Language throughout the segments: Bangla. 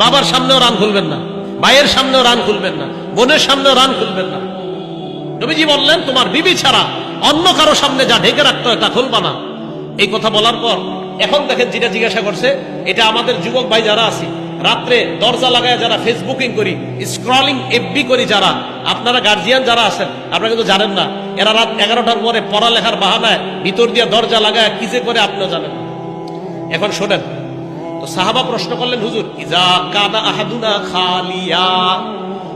বাবার সামনেও রান খুলবেন না, ভাইয়ের সামনেও রান খুলবেন না, বোনের সামনেও রান খুলবেন না। নবীজি বললেন, তোমার বিবি ছাড়া অন্য কারও সামনে যা ঢেকে রাখতে হয় তা খুলবা না। এই কথা বলার পর এখন দেখেন যেটা জিজ্ঞাসা করছে, এটা আমাদের যুবক ভাই যারা আছি, রাত্রে দরজা লাগায় যারা ফেসবুকিং করি, স্ক্রলিং এফবি করি যারা, আপনারা গার্জিয়ান যারা আছেন, আপনারা কিন্তু জানেন না, এরা রাত এগারোটার পরে পড়ালেখার বাহানায় ভিতর দিয়ে দরজা লাগায় কি যে করে আপনারা জানেন। এখন শোনেন তো সাহাবা প্রশ্ন করলেন, হুজুর, ইজা কাদা আহাদুনা খালিয়া?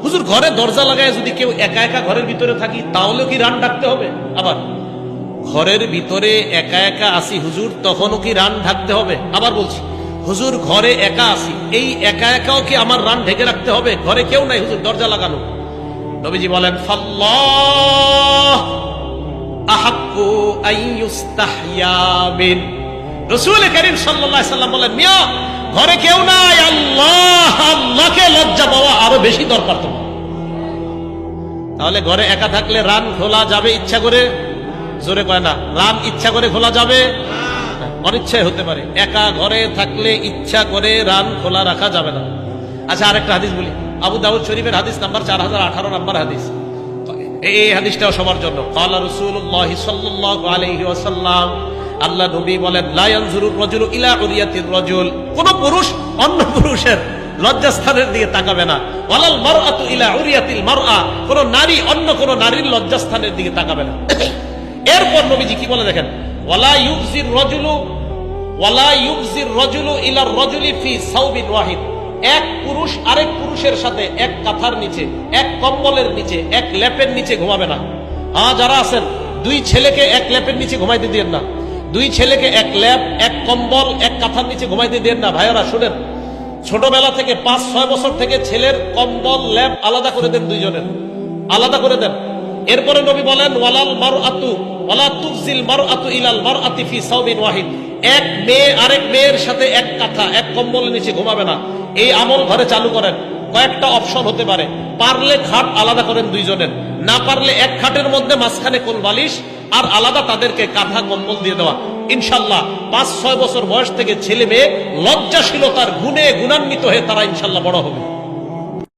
হুজুর, ঘরে দরজা লাগায় যদি কেউ একা একা ঘরের ভিতরে থাকি, তাহলেও কি রান ডাকতে হবে? আবার, ঘরের ভিতরে একা একা আসি হুজুর, তখনও কি রান ঢাকতে হবে? আবার বলছি, হুজুর, ঘরে একা আসি, এই একা একাও কি আমার রান ঢেকে রাখতে হবে? ঘরে কেউ নাই হুজুর, দরজা লাগানো। নবীজি বলেন, ফাল্লাহ আহাক্কু আইয়ুস্তাহইয়া বিন। রসুল করিম সাল্লাল্লাহু সাল্লাম বলেন, মিয়া, ঘরে কেউ নাই, আল্লাহ, আল্লাহকে লজ্জা পাওয়া আরও বেশি দরকার তোমার। তাহলে ঘরে একা থাকলে রান খোলা যাবে ইচ্ছা করে? জোরে কয় না, রান ইচ্ছা করে খোলা যাবে? অনিচ্ছায় হতে পারে। একা ঘরে থাকলে ইচ্ছা করে রান খোলা রাখা যাবে না। আচ্ছা আরেকটা হাদিস বলি। আবু দাউদ শরীফের হাদিস নাম্বার চার হাজার আঠারো নাম্বার হাদিস। এই হাদিসটাও সবার জন্য। কালা রাসূলুল্লাহ সাল্লাল্লাহু আলাইহি ওয়াসাল্লাম আল্লাহ নবী বলেন, লা ইয়ানজুরুর রাজুলু ইলা উরিয়াতির রাজুল। কোন পুরুষ অন্য পুরুষের লজ্জাস্থানের দিকে তাকাবে না। ওয়ালাল মারআতু ইলা উরিয়াতিল মারআ। কোন নারী অন্য কোন নারীর লজ্জাস্থানের দিকে তাকাবে না। এরপর নবীজি কি বলে দেখেন, ওয়ালা ইউজির রাজুলু, ওয়ালা ইউজির রাজুলু ইলা রাজুলি ফি সাউবিন ওয়াহিদ। এক পুরুষ আরেক পুরুষের সাথে এক কাঁথার নিচে, এক কম্বলের নিচে, এক ল্যাপের নিচে ঘুমাবে না। হ্যাঁ যারা আছেন, দুই ছেলেকে এক ল্যাপের নিচে ঘুমাইতে দিয়েন না। দুই ছেলেকে এক ল্যাপ এক কম্বল, এক কাঁথার নিচে ঘুমাইতে দেন না। ভাইয়েরা, শুনেন। ছোটবেলা থেকে পাঁচ, ছয় বছর থেকে ছেলের কম্বল ল্যাপ আলাদা করে দেন দুইজনের। আলাদা করে দেন। এরপরে নবী বলেন, ওয়ালাল মার আতু ওয়ালা তুফজিল মার আতু ইলাল মার আতিফি সাউবিন ওয়াহিদ। এক মেয়ে, আরেক মেয়ের সাথে এক কাঁথা, এক কম্বলের নিচে ঘুমাবে না। এই আমল ঘরে চালু করেন। কয়েকটা অপশন হতে পারে। পারলে খাট আলাদা করেন দুইজনের। না পারলে এক খাটের মধ্যে মাঝখানে কোল বালিশ আর আলাদা তাদেরকে কাঁথা কম্বল দিয়ে দেওয়া। ইনশাল্লাহ, পাঁচ, ছয় বছর বয়স থেকে ছেলে মেয়ে লজ্জাশীলতার গুণে গুণান্বিত হয়ে তারা ইনশাল্লাহ বড় হবে।